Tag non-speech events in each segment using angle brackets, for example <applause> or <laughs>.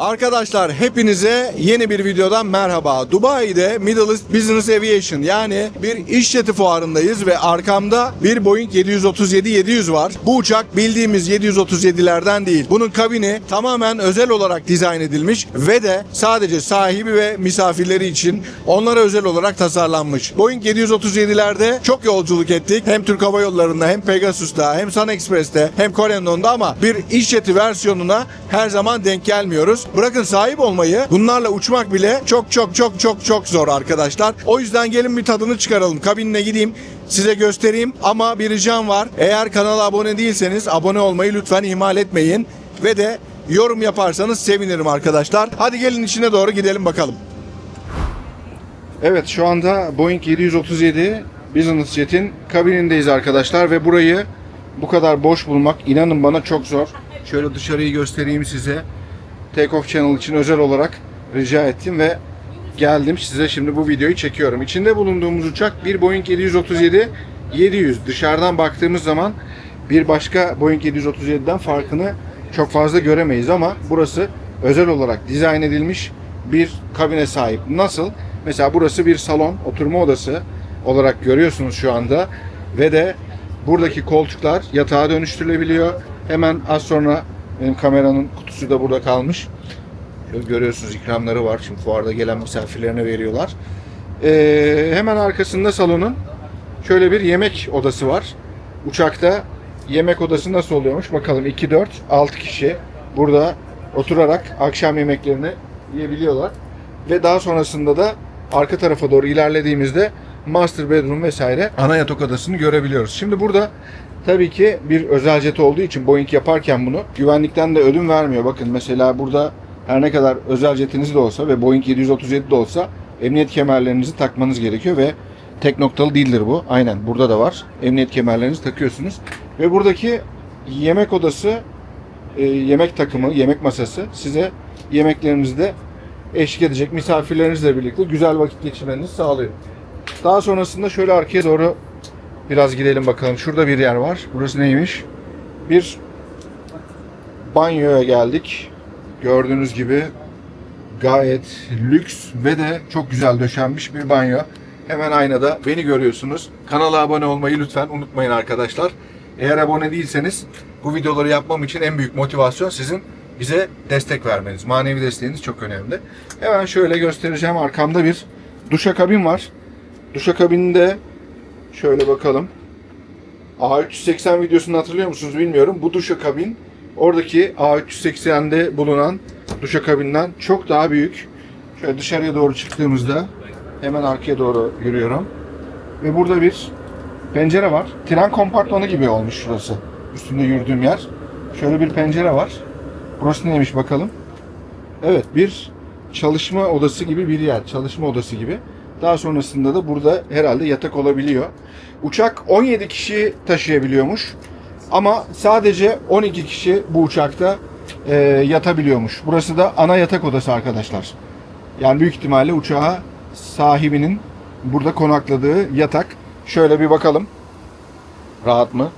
Arkadaşlar hepinize yeni bir videodan merhaba. Dubai'de Middle East Business Aviation yani bir iş jeti fuarındayız ve arkamda bir Boeing 737-700 var. Bu uçak bildiğimiz 737'lerden değil. Bunun kabini tamamen özel olarak dizayn edilmiş ve de sadece sahibi ve misafirleri için onlara özel olarak tasarlanmış. Boeing 737'lerde çok yolculuk ettik. Hem Türk Hava Yolları'nda hem Pegasus'ta hem Sun Express'te hem Corendon'da ama bir iş jeti versiyonuna her zaman denk gelmiyoruz. Bırakın sahip olmayı bunlarla uçmak bile çok çok çok çok çok zor arkadaşlar. O yüzden gelin bir tadını çıkaralım. Kabinine gideyim size göstereyim ama bir ricam var. Eğer kanala abone değilseniz abone olmayı lütfen ihmal etmeyin. Ve de yorum yaparsanız sevinirim arkadaşlar. Hadi gelin içine doğru gidelim bakalım. Evet şu anda Boeing 737 Business Jet'in kabinindeyiz arkadaşlar ve burayı bu kadar boş bulmak inanın bana çok zor. Şöyle dışarıyı göstereyim size. Takeoff Channel için özel olarak rica ettim ve geldim size şimdi bu videoyu çekiyorum. İçinde bulunduğumuz uçak bir Boeing 737 700. Dışarıdan baktığımız zaman bir başka Boeing 737'den farkını çok fazla göremeyiz ama burası özel olarak dizayn edilmiş bir kabine sahip. Nasıl? Mesela burası bir salon, oturma odası olarak görüyorsunuz şu anda ve de buradaki koltuklar yatağa dönüştürülebiliyor. Hemen az sonra benim kameranın kutusu da burada kalmış. Görüyorsunuz ikramları var. Şimdi fuarda gelen misafirlerine veriyorlar. Ee, hemen arkasında salonun şöyle bir yemek odası var. Uçakta yemek odası nasıl oluyormuş bakalım. 2, 4, 6 kişi burada oturarak akşam yemeklerini yiyebiliyorlar. Ve daha sonrasında da arka tarafa doğru ilerlediğimizde master bedroom vesaire ana yatak odasını görebiliyoruz. Şimdi burada tabii ki bir özel jet olduğu için Boeing yaparken bunu güvenlikten de ödün vermiyor. Bakın mesela burada her ne kadar özel jetiniz de olsa ve Boeing 737 de olsa emniyet kemerlerinizi takmanız gerekiyor ve tek noktalı değildir bu. Aynen burada da var. Emniyet kemerlerinizi takıyorsunuz. Ve buradaki yemek odası, e, yemek takımı, yemek masası size yemeklerinizde eşlik edecek misafirlerinizle birlikte güzel vakit geçirmenizi sağlıyor. Daha sonrasında şöyle arkaya doğru biraz gidelim bakalım. Şurada bir yer var. Burası neymiş? Bir banyoya geldik. Gördüğünüz gibi gayet lüks ve de çok güzel döşenmiş bir banyo. Hemen aynada beni görüyorsunuz. Kanala abone olmayı lütfen unutmayın arkadaşlar. Eğer abone değilseniz bu videoları yapmam için en büyük motivasyon sizin bize destek vermeniz. Manevi desteğiniz çok önemli. Hemen şöyle göstereceğim. Arkamda bir duşakabin var. Duşakabinde şöyle bakalım. A380 videosunu hatırlıyor musunuz bilmiyorum. Bu duşakabin oradaki A380'de bulunan duşakabinden çok daha büyük. Şöyle dışarıya doğru çıktığımızda hemen arkaya doğru yürüyorum. Ve burada bir pencere var. Tren kompartmanı gibi olmuş şurası. Üstünde yürüdüğüm yer. Şöyle bir pencere var. Burası neymiş bakalım. Evet bir çalışma odası gibi bir yer. Çalışma odası gibi. Daha sonrasında da burada herhalde yatak olabiliyor. Uçak 17 kişi taşıyabiliyormuş. Ama sadece 12 kişi bu uçakta e, yatabiliyormuş. Burası da ana yatak odası arkadaşlar. Yani büyük ihtimalle uçağa sahibinin burada konakladığı yatak. Şöyle bir bakalım. Rahat mı?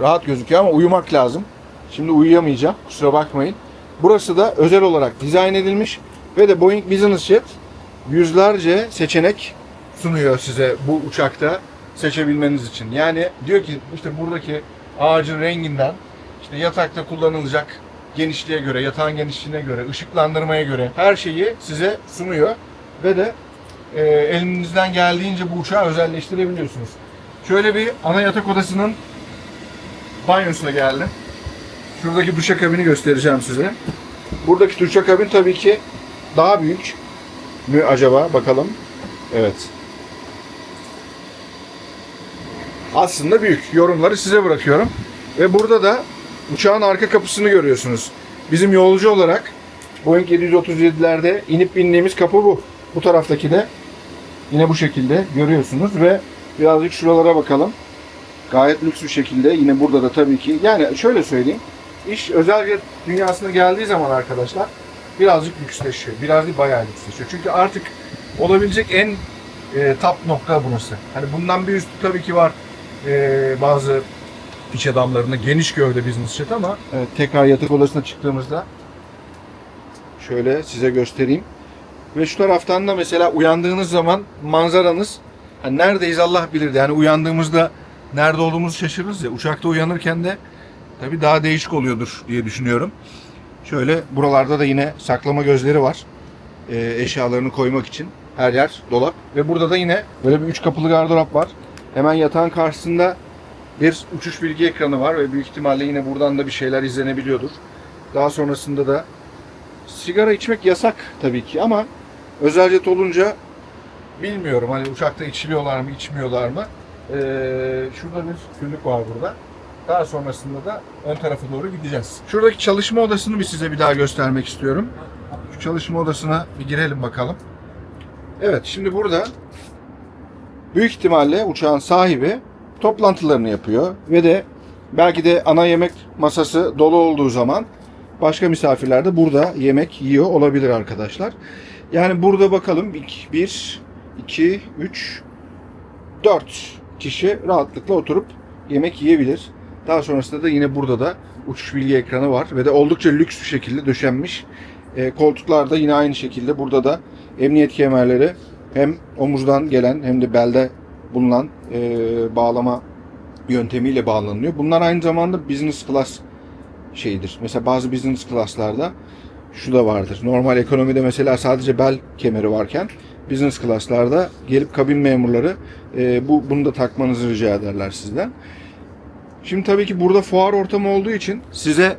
Rahat gözüküyor ama uyumak lazım. Şimdi uyuyamayacağım. Kusura bakmayın. Burası da özel olarak dizayn edilmiş ve de Boeing Business Jet yüzlerce seçenek sunuyor size bu uçakta seçebilmeniz için. Yani diyor ki işte buradaki ağacın renginden işte yatakta kullanılacak genişliğe göre, yatağın genişliğine göre, ışıklandırmaya göre her şeyi size sunuyor ve de e, elinizden geldiğince bu uçağı özelleştirebiliyorsunuz. Şöyle bir ana yatak odasının banyosuna geldim. Şuradaki duşakabini göstereceğim size. Buradaki duşakabin tabii ki daha büyük mü acaba? Bakalım. Evet. Aslında büyük. Yorumları size bırakıyorum. Ve burada da uçağın arka kapısını görüyorsunuz. Bizim yolcu olarak Boeing 737'lerde inip bindiğimiz kapı bu. Bu taraftaki de yine bu şekilde görüyorsunuz ve birazcık şuralara bakalım. Gayet lüks bir şekilde yine burada da tabii ki yani şöyle söyleyeyim. İş özel bir dünyasına geldiği zaman arkadaşlar birazcık lüksleşiyor. Biraz değil bayağı lüksleşiyor. Çünkü artık olabilecek en e, top nokta burası. Hani bundan bir üstü tabii ki var e, bazı iş adamlarında geniş gövde business jet ama evet, tekrar yatak odasına çıktığımızda Şöyle size göstereyim. Ve şu taraftan da mesela uyandığınız zaman manzaranız hani neredeyiz Allah bilir. Yani uyandığımızda nerede olduğumuzu şaşırırız ya. Uçakta uyanırken de tabii daha değişik oluyordur diye düşünüyorum. Şöyle buralarda da yine saklama gözleri var. Ee, eşyalarını koymak için. Her yer dolap. Ve burada da yine böyle bir üç kapılı gardırop var. Hemen yatağın karşısında bir uçuş bilgi ekranı var ve büyük ihtimalle yine buradan da bir şeyler izlenebiliyordur. Daha sonrasında da sigara içmek yasak tabii ki ama özel jet olunca bilmiyorum hani uçakta içiliyorlar mı içmiyorlar mı. Ee, şurada bir küllük var burada. Daha sonrasında da ön tarafa doğru gideceğiz. Şuradaki çalışma odasını bir size bir daha göstermek istiyorum. Şu çalışma odasına bir girelim bakalım. Evet şimdi burada büyük ihtimalle uçağın sahibi toplantılarını yapıyor ve de belki de ana yemek masası dolu olduğu zaman başka misafirler de burada yemek yiyor olabilir arkadaşlar. Yani burada bakalım 1, 2, 3, 4 kişi rahatlıkla oturup yemek yiyebilir. Daha sonrasında da yine burada da uçuş bilgi ekranı var ve de oldukça lüks bir şekilde döşenmiş. E, koltuklar da yine aynı şekilde burada da emniyet kemerleri hem omuzdan gelen hem de belde bulunan e, bağlama yöntemiyle bağlanıyor. Bunlar aynı zamanda business class şeyidir. Mesela bazı business class'larda şu da vardır. Normal ekonomide mesela sadece bel kemeri varken business class'larda gelip kabin memurları e, bu bunu da takmanızı rica ederler sizden. Şimdi tabii ki burada fuar ortamı olduğu için size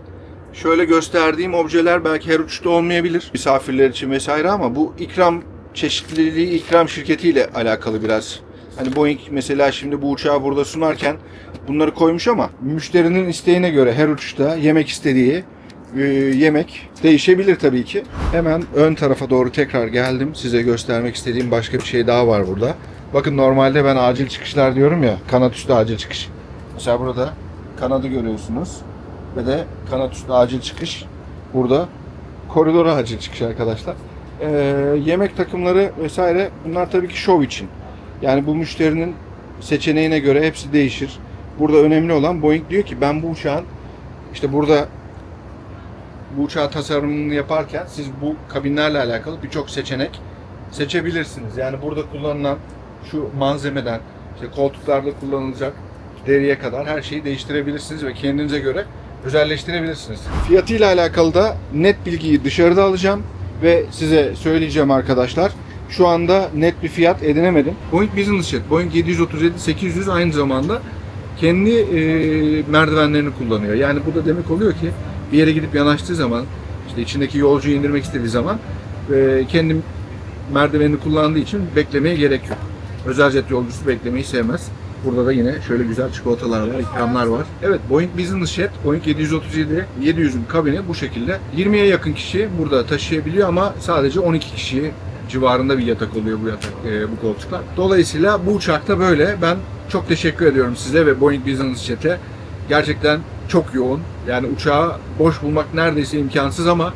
şöyle gösterdiğim objeler belki her uçuşta olmayabilir misafirler için vesaire ama bu ikram çeşitliliği ikram şirketiyle alakalı biraz. Hani Boeing mesela şimdi bu uçağı burada sunarken bunları koymuş ama müşterinin isteğine göre her uçuşta yemek istediği e, yemek değişebilir tabii ki. Hemen ön tarafa doğru tekrar geldim. Size göstermek istediğim başka bir şey daha var burada. Bakın normalde ben acil çıkışlar diyorum ya. Kanat üstü acil çıkış. Mesela burada kanadı görüyorsunuz. Ve de kanat üstü acil çıkış. Burada koridora acil çıkış arkadaşlar. Ee, yemek takımları vesaire bunlar tabii ki şov için. Yani bu müşterinin seçeneğine göre hepsi değişir. Burada önemli olan Boeing diyor ki ben bu uçağın işte burada bu uçağı tasarımını yaparken siz bu kabinlerle alakalı birçok seçenek seçebilirsiniz. Yani burada kullanılan şu malzemeden işte koltuklarda kullanılacak deriye kadar her şeyi değiştirebilirsiniz ve kendinize göre özelleştirebilirsiniz. Fiyatıyla alakalı da net bilgiyi dışarıda alacağım ve size söyleyeceğim arkadaşlar. Şu anda net bir fiyat edinemedim. Boeing Business Jet, Boeing 737-800 aynı zamanda kendi e, merdivenlerini kullanıyor. Yani bu da demek oluyor ki bir yere gidip yanaştığı zaman, işte içindeki yolcuyu indirmek istediği zaman e, kendi merdivenini kullandığı için beklemeye gerek yok. Özel jet yolcusu beklemeyi sevmez. Burada da yine şöyle güzel çikolatalar var, ikramlar var. Evet Boeing Business Jet, Boeing 737 700'ün kabini bu şekilde. 20'ye yakın kişi burada taşıyabiliyor ama sadece 12 kişi civarında bir yatak oluyor bu yatak e, bu koltuklar. Dolayısıyla bu uçakta böyle. Ben çok teşekkür ediyorum size ve Boeing Business Jet'e. Gerçekten çok yoğun. Yani uçağı boş bulmak neredeyse imkansız ama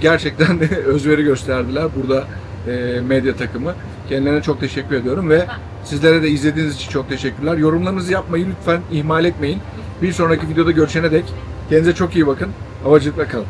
gerçekten <laughs> özveri gösterdiler burada e, medya takımı. Kendilerine çok teşekkür ediyorum ve sizlere de izlediğiniz için çok teşekkürler. Yorumlarınızı yapmayı lütfen ihmal etmeyin. Bir sonraki videoda görüşene dek kendinize çok iyi bakın. Havacılıkla kalın.